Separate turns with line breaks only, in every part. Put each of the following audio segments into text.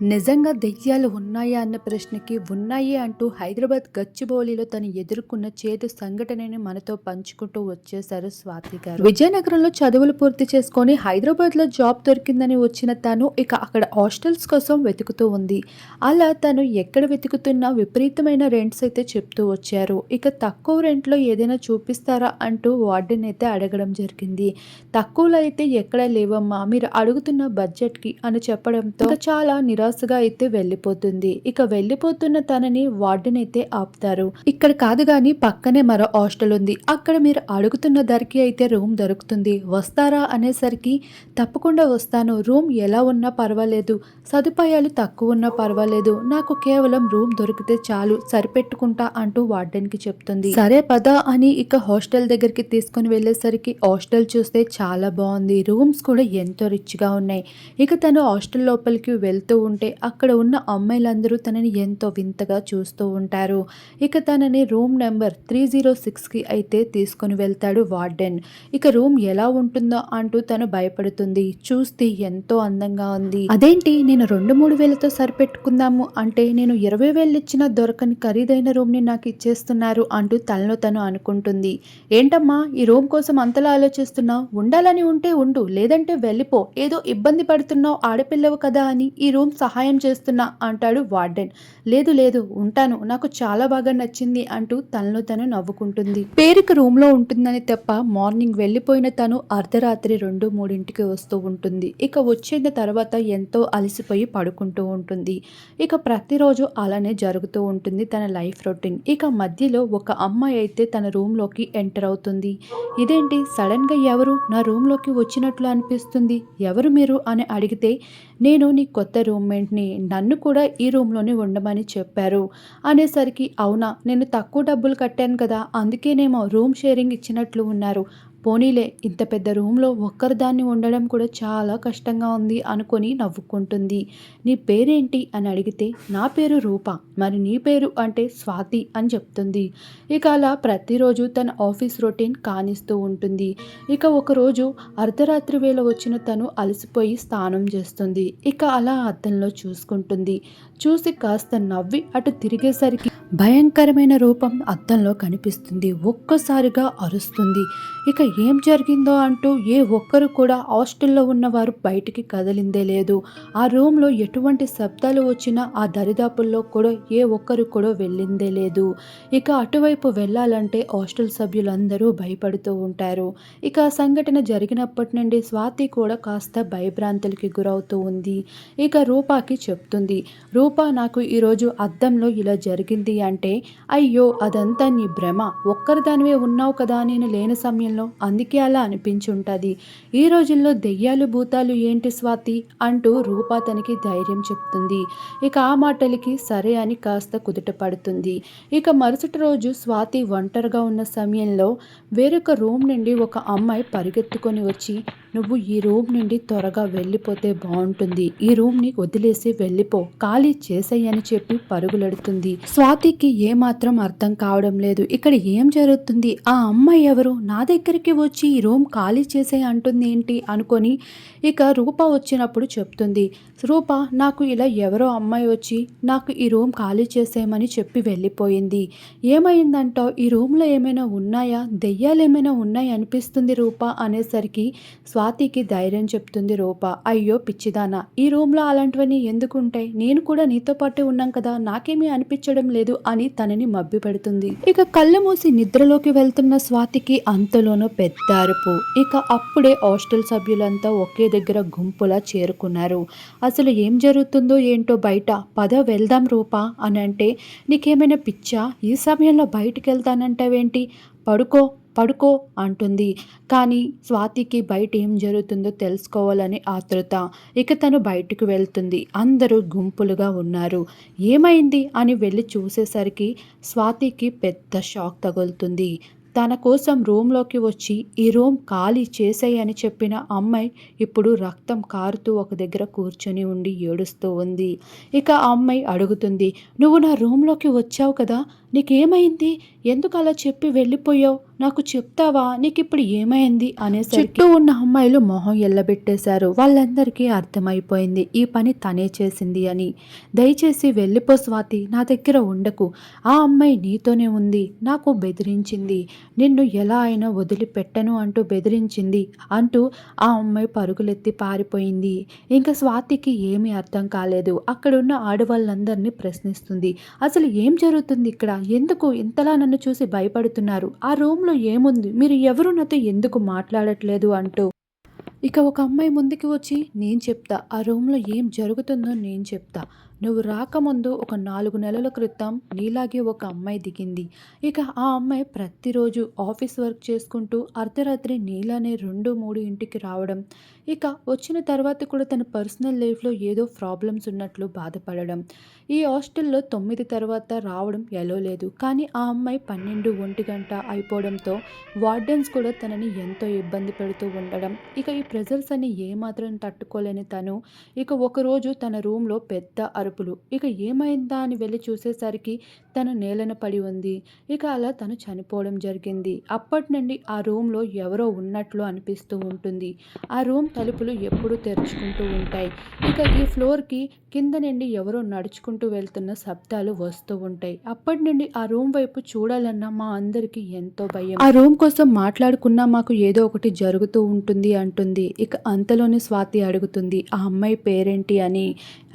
నిజంగా దెయ్యాలు ఉన్నాయా అన్న ప్రశ్నకి ఉన్నాయి అంటూ హైదరాబాద్ గచ్చిబౌలిలో తను ఎదుర్కొన్న చేదు సంఘటనని మనతో పంచుకుంటూ వచ్చేశారు స్వాతి గారు. విజయనగరంలో చదువులు పూర్తి చేసుకొని హైదరాబాద్లో జాబ్ దొరికిందని వచ్చిన తను ఇక అక్కడ హాస్టల్స్ కోసం వెతుకుతూ ఉంది. అలా తను ఎక్కడ వెతుకుతున్నా విపరీతమైన రెంట్స్ అయితే చెప్తూ వచ్చారు. ఇక తక్కువ రెంట్లో ఏదైనా చూపిస్తారా అంటూ వార్డెన్ అయితే అడగడం జరిగింది. తక్కువలో అయితే ఎక్కడ లేవమ్మా మీరు అడుగుతున్న బడ్జెట్కి అని చెప్పడంతో చాలా నిరా నిరాశగా అయితే వెళ్ళిపోతుంది. ఇక వెళ్ళిపోతున్న తనని వార్డెన్ అయితే ఆపుతారు. ఇక్కడ కాదు గాని పక్కనే మరో హాస్టల్ ఉంది. అక్కడ మీరు అడుగుతున్న ధరకి అయితే రూమ్ దొరుకుతుంది. వస్తారా అనేసరికి తప్పకుండా వస్తాను. రూమ్ ఎలా ఉన్నా పర్వాలేదు. సదుపాయాలు తక్కువ ఉన్నా పర్వాలేదు. నాకు కేవలం రూమ్ దొరికితే చాలు. సరిపెట్టుకుంటా అంటూ వార్డెన్కి చెప్తుంది. సరే పద అని ఇక హాస్టల్ దగ్గరికి తీసుకుని వెళ్ళేసరికి హాస్టల్ చూస్తే చాలా బాగుంది. రూమ్స్ కూడా ఎంతో రిచ్గా ఉన్నాయి. ఇక తను హాస్టల్ లోపలికి వెళ్తూ ఉంటే అక్కడ ఉన్న అమ్మాయిలందరూ తనని ఎంతో వింతగా చూస్తూ ఉంటారు. ఇక తనని రూమ్ నెంబర్ త్రీ జీరో సిక్స్కి అయితే తీసుకొని వెళ్తాడు వార్డెన్. ఇక రూమ్ ఎలా ఉంటుందో అంటూ తను భయపడుతుంది. చూస్తే ఎంతో అందంగా ఉంది. అదేంటి నేను రెండు మూడు వేలతో సరిపెట్టుకుందాము అంటే నేను ఇరవై వేలు ఇచ్చిన దొరకని ఖరీదైన రూమ్ని నాకు ఇచ్చేస్తున్నారు అంటూ తనలో తను అనుకుంటుంది. ఏంటమ్మా ఈ రూమ్ కోసం అంతలా ఆలోచిస్తున్నావు? ఉండాలని ఉంటే ఉండు లేదంటే వెళ్ళిపో. ఏదో ఇబ్బంది పడుతున్నావు ఆడపిల్లవు కదా అని ఈ రూమ్ సహాయం చేస్తున్నా అంటాడు వార్డెన్. లేదు లేదు ఉంటాను. నాకు చాలా బాగా నచ్చింది అంటూ తనలో తను నవ్వుకుంటుంది. పేరుకి రూమ్లో ఉంటుందని తప్ప మార్నింగ్ వెళ్ళిపోయిన తను అర్ధరాత్రి రెండు మూడింటికి వస్తూ ఉంటుంది. ఇక వచ్చిన తర్వాత ఎంతో అలసిపోయి పడుకుంటూ ఉంటుంది. ఇక ప్రతిరోజు అలానే జరుగుతూ ఉంటుంది తన లైఫ్ రొటీన్. ఇక మధ్యలో ఒక అమ్మాయి అయితే తన రూమ్లోకి ఎంటర్ అవుతుంది. ఇదేంటి? సడన్గా ఎవరు? నా రూమ్లోకి వచ్చినట్లు అనిపిస్తుంది. ఎవరు మీరు? అని అడిగితే నేను నీ కొత్త రూమ్మేట్ని నన్ను కూడా ఈ రూమ్లోనే ఉండమని చెప్పారు. అనేసరికి అవునా నేను తక్కువ డబ్బులు కట్టాను కదా అందుకేనేమో రూమ్ షేరింగ్ ఇచ్చినట్లు ఉన్నారు. పోనీలే ఇంత పెద్ద రూమ్లో ఒక్కరిదాన్ని ఉండడం కూడా చాలా కష్టంగా ఉంది అనుకొని నవ్వుకుంటుంది. నీ పేరేంటి? అని అడిగితే నా పేరు రూప. మరి నీ పేరు అంటే స్వాతి అని చెప్తుంది. ఇక అలా ప్రతిరోజు తన ఆఫీస్ రొటీన్ కానిస్తూ ఉంటుంది. ఇక ఒకరోజు అర్ధరాత్రి వేళ వచ్చిన తను అలసిపోయి స్నానం చేస్తుంది. ఇక అలా అద్దంలో చూసుకుంటుంది. చూసి కాస్త నవ్వి అటు తిరిగేసరికి భయంకరమైన రూపం అద్దంలో కనిపిస్తుంది. ఒక్కసారిగా అరుస్తుంది. ఇక ఏం జరిగిందో అంటూ ఏ ఒక్కరు కూడా హాస్టల్లో ఉన్నవారు బయటికి కదిలిందే లేదు. ఆ రూమ్లో ఎటువంటి శబ్దాలు వచ్చినా ఆ దరిదాపుల్లో కూడా ఏ ఒక్కరు కూడా వెళ్ళిందే లేదు. ఇక అటువైపు వెళ్ళాలంటే హాస్టల్ సభ్యులందరూ భయపడుతూ ఉంటారు. ఇక ఆ సంఘటన జరిగినప్పటి నుండి స్వాతి కూడా కాస్త భయభ్రాంతులకి గురవుతూ ఉంది. ఇక రూపాకి చెప్తుంది. రూపా నాకు ఈరోజు అద్దంలో ఇలా జరిగింది. అంటే అయ్యో అదంతా నీ భ్రమ. ఒక్కరిదానివే ఉన్నావు కదా నేను లేని సమయంలో? అందుకే అలా అనిపించుంటుంది. ఈ రోజుల్లో దెయ్యాలు భూతాలు ఏంటి స్వాతి? అంటూ రూపా తనకి ధైర్యం చెప్తుంది. ఇక ఆ మాటలకి సరే అని కాస్త కుదుట పడుతుంది. ఇక మరుసటి రోజు స్వాతి ఒంటరిగా ఉన్న సమయంలో వేరొక రూమ్ నుండి ఒక అమ్మాయి పరిగెత్తుకొని వచ్చి నువ్వు ఈ రూమ్ నుండి త్వరగా వెళ్ళిపోతే బాగుంటుంది. ఈ రూమ్ని వదిలేసి వెళ్ళిపో. ఖాళీ చేసేయని చెప్పి పరుగులెడుతుంది. స్వాతికి ఏమాత్రం అర్థం కావడం లేదు. ఇక్కడ ఏం జరుగుతుంది? ఆ అమ్మాయి ఎవరు? నా దగ్గరికి వచ్చి ఈ రూమ్ ఖాళీ చేసే అంటుంది ఏంటి అనుకొని ఇక రూప వచ్చినప్పుడు చెప్తుంది. రూప నాకు ఇలా ఎవరో అమ్మాయి వచ్చి నాకు ఈ రూమ్ ఖాళీ చేసేయమని చెప్పి వెళ్ళిపోయింది. ఏమైందంటో ఈ రూమ్లో ఏమైనా ఉన్నాయా? దెయ్యాలు ఏమైనా ఉన్నాయి అనిపిస్తుంది రూప అనేసరికి స్వా స్వాతికి ధైర్యం చెప్తుంది రూప. అయ్యో పిచ్చిదానా. ఈ రూమ్లో అలాంటివన్నీ ఎందుకుంటాయి? నేను కూడా నీతో పాటు ఉన్నాం కదా. నాకేమీ అనిపించడం లేదు అని తనని మబ్బి పెడుతుంది. ఇక కళ్ళు మూసి నిద్రలోకి వెళ్తున్న స్వాతికి అంతలోనూ పెద్ద అరుపు ఇక అప్పుడే హాస్టల్ సభ్యులంతా ఒకే దగ్గర గుంపులా చేరుకున్నారు. అసలు ఏం జరుగుతుందో ఏంటో బయట పద వెళ్దాం రూపా అని అంటే నీకేమైనా పిచ్చా? ఈ సమయంలో బయటికి వెళ్తానంటావేంటి పడుకో. పడుకో అంటుంది. కానీ స్వాతికి బయట ఏం జరుగుతుందో తెలుసుకోవాలని ఆతృత ఇక తను బయటకు వెళ్తుంది. అందరూ గుంపులుగా ఉన్నారు. ఏమైంది అని వెళ్ళి చూసేసరికి స్వాతికి పెద్ద షాక్ తగులుతుంది. తన కోసం రూమ్లోకి వచ్చి ఈ రూమ్ ఖాళీ చేసేయని చెప్పిన అమ్మాయి ఇప్పుడు రక్తం కారుతూ ఒక దగ్గర కూర్చొని ఉండి ఏడుస్తూ ఉంది. ఇక ఆ అమ్మాయి అడుగుతుంది నువ్వు నా రూమ్లోకి వచ్చావు కదా? నీకేమైంది? ఎందుకు అలా చెప్పి వెళ్ళిపోయావు? నాకు చెప్తావా? నీకు ఇప్పుడు ఏమైంది? అనేసి చుట్టూ ఉన్న అమ్మాయిలు మొహం ఎల్లబెట్టేశారు. వాళ్ళందరికీ అర్థమైపోయింది. ఈ పని తనే చేసింది అని. దయచేసి వెళ్ళిపో స్వాతి. నా దగ్గర ఉండకు. ఆ అమ్మాయి నీతోనే ఉంది. నాకు బెదిరించింది. నిన్ను ఎలా అయినా వదిలిపెట్టను అంటూ బెదిరించింది అంటూ ఆ అమ్మాయి పరుగులెత్తి పారిపోయింది. ఇంకా స్వాతికి ఏమీ అర్థం కాలేదు. అక్కడున్న ఆడవాళ్ళందరినీ ప్రశ్నిస్తుంది. అసలు ఏం జరుగుతుంది ఇక్కడ? ఎందుకు ఇంతలా నన్ను చూసి భయపడుతున్నారు? ఆ రూమ్లో ఏముంది? మీరు ఎవరు నాతో ఎందుకు మాట్లాడట్లేదు అంటూ. ఇక ఒక అమ్మాయి ముందుకి వచ్చి నేను చెప్తా. ఆ రూమ్లో ఏం జరుగుతుందో నేను చెప్తా. నువ్వు రాకముందు ఒక నాలుగు నెలల క్రితం నీలాగే ఒక అమ్మాయి దిగింది. ఇక ఆ అమ్మాయి ప్రతిరోజు ఆఫీస్ వర్క్ చేసుకుంటూ అర్ధరాత్రి నీలానే రెండు మూడు ఇంటికి రావడం. ఇక వచ్చిన తర్వాత కూడా తన పర్సనల్ లైఫ్లో ఏదో ప్రాబ్లమ్స్ ఉన్నట్లు బాధపడడం. ఈ హాస్టల్లో తొమ్మిది తర్వాత రావడం ఎలో లేదు. కానీ ఆ అమ్మాయి పన్నెండు ఒంటి గంట అయిపోవడంతో వార్డెన్స్ కూడా తనని ఎంతో ఇబ్బంది పెడుతూ ఉండడం. ఇక ఈ ప్రెజర్స్ అని ఏమాత్రం తట్టుకోలేని తను. ఇక ఒకరోజు తన రూమ్లో పెద్ద అరుపులు ఇక ఏమైందా అని వెళ్ళి చూసేసరికి తను నేలన పడి ఉంది. ఇక అలా తను చనిపోవడం జరిగింది. అప్పటి నుండి ఆ రూమ్లో ఎవరో ఉన్నట్లు అనిపిస్తూ ఉంటుంది. ఆ రూమ్ తలుపులు ఎప్పుడూ తెరుచుకుంటూ ఉంటాయి. ఇక ఈ ఫ్లోర్కి కింద నుండి ఎవరో నడుచుకుంటూ వెళ్తున్న శబ్దాలు వస్తూ ఉంటాయి. అప్పటి నుండి ఆ రూమ్ వైపు చూడాలన్నా మా అందరికీ ఎంతో భయం. ఆ రూమ్ కోసం మాట్లాడుకున్నా మాకు ఏదో ఒకటి జరుగుతూ ఉంటుంది అంటుంది. ఇక అంతలోనే స్వాతి అడుగుతుంది ఆ అమ్మాయి పేరేంటి? అని.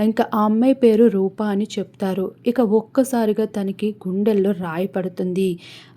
ఇంకా ఆ అమ్మాయి పేరు రూప అని చెప్తారు. ఇక ఒక్కసారిగా తనకి గుండెల్లో రాయి పడుతుంది.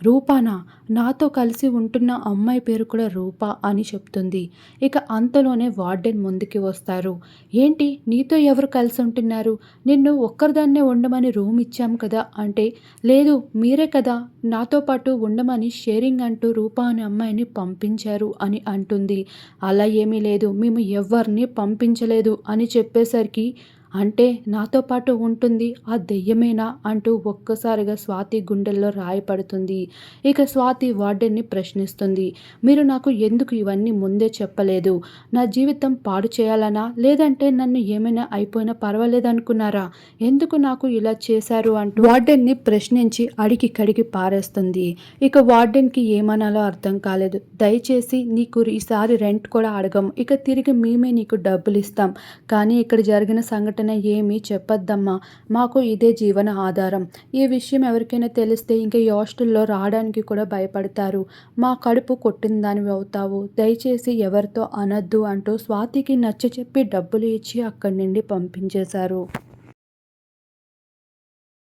రూపానా నాతో కలిసి ఉంటున్న అమ్మాయి పేరు కూడా రూప అని చెప్తుంది. ఇక అంతలోనే వార్డెన్ ముందుకి వస్తారు. ఏంటి నీతో ఎవరు కలిసి ఉంటున్నారు? నిన్ను ఒక్కరిదాన్నే ఉండమని రూమ్ ఇచ్చాం కదా అంటే లేదు మీరే కదా నాతో పాటు ఉండమని షేరింగ్ అంటూ రూప అనే అమ్మాయిని పంపించారు అని అంటుంది. అలా ఏమీ లేదు మేము ఎవరిని పంపించలేదు అని చెప్పేసరికి అంటే నాతో పాటు ఉంటుంది ఆ దెయ్యమేనా? అంటూ ఒక్కసారిగా స్వాతి గుండెల్లో రాయపడుతుంది ఇక స్వాతి వార్డెన్ని ప్రశ్నిస్తుంది. మీరు నాకు ఎందుకు ఇవన్నీ ముందే చెప్పలేదు? నా జీవితం పాడు చేయాలనా? లేదంటే నన్ను ఏమైనా అయిపోయినా పర్వాలేదనుకున్నారా? ఎందుకు నాకు ఇలా చేశారు? అంటూ వార్డెన్ని ప్రశ్నించి అడిగి కడిగి పారేస్తుంది. ఇక వార్డెన్కి ఏమనాలో అర్థం కాలేదు. దయచేసి నీకు ఈసారి రెంట్ కూడా అడగం. ఇక తిరిగి మేమే నీకు డబ్బులు ఇస్తాం కానీ ఇక్కడ జరిగిన సంఘటన ఏమీ చెప్పొద్దమ్మా. మాకు ఇదే జీవన ఆధారం. ఈ విషయం ఎవరికైనా తెలిస్తే ఇంకా ఈ హాస్టల్లో రావడానికి కూడా భయపడతారు. మా కడుపు కొట్టిన దానివి అవుతావు. దయచేసి ఎవరితో అనద్దు అంటూ స్వాతికి నచ్చ చెప్పి డబ్బులు ఇచ్చి అక్కడి నుండి పంపించేశారు.